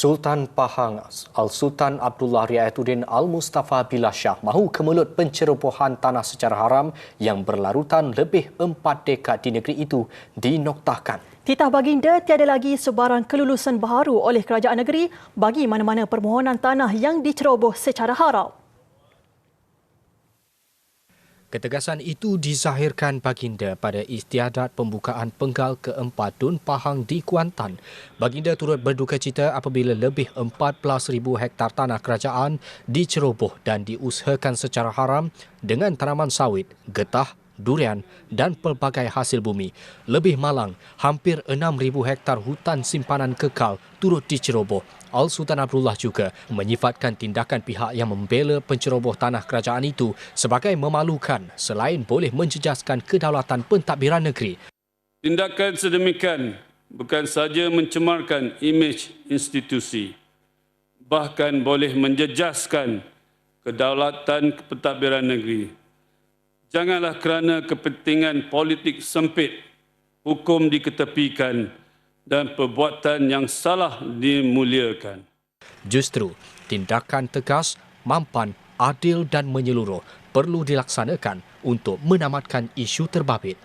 Sultan Pahang Al-Sultan Abdullah Riayatuddin Al-Mustafa Billah Shah mahu kemelut pencerobohan tanah secara haram yang berlarutan lebih empat dekad di negeri itu dinoktahkan. Titah baginda tiada lagi sebarang kelulusan baharu oleh kerajaan negeri bagi mana-mana permohonan tanah yang diceroboh secara haram. Ketegasan itu dizahirkan baginda pada istiadat pembukaan penggal keempat Dun Pahang di Kuantan. Baginda turut berduka cita apabila lebih 14,000 hektar tanah kerajaan diceroboh dan diusahakan secara haram dengan tanaman sawit, getah, durian dan pelbagai hasil bumi. Lebih malang, hampir 6,000 hektar hutan simpanan kekal turut diceroboh. Al-Sultan Abdullah juga menyifatkan tindakan pihak yang membela penceroboh tanah kerajaan itu sebagai memalukan selain boleh menjejaskan kedaulatan pentadbiran negeri. Tindakan sedemikian bukan saja mencemarkan imej institusi, bahkan boleh menjejaskan kedaulatan pentadbiran negeri janganlah kerana kepentingan politik sempit hukum diketepikan dan perbuatan yang salah dimuliakan. Justru tindakan tegas, mampan, adil dan menyeluruh perlu dilaksanakan untuk menamatkan isu terbabit.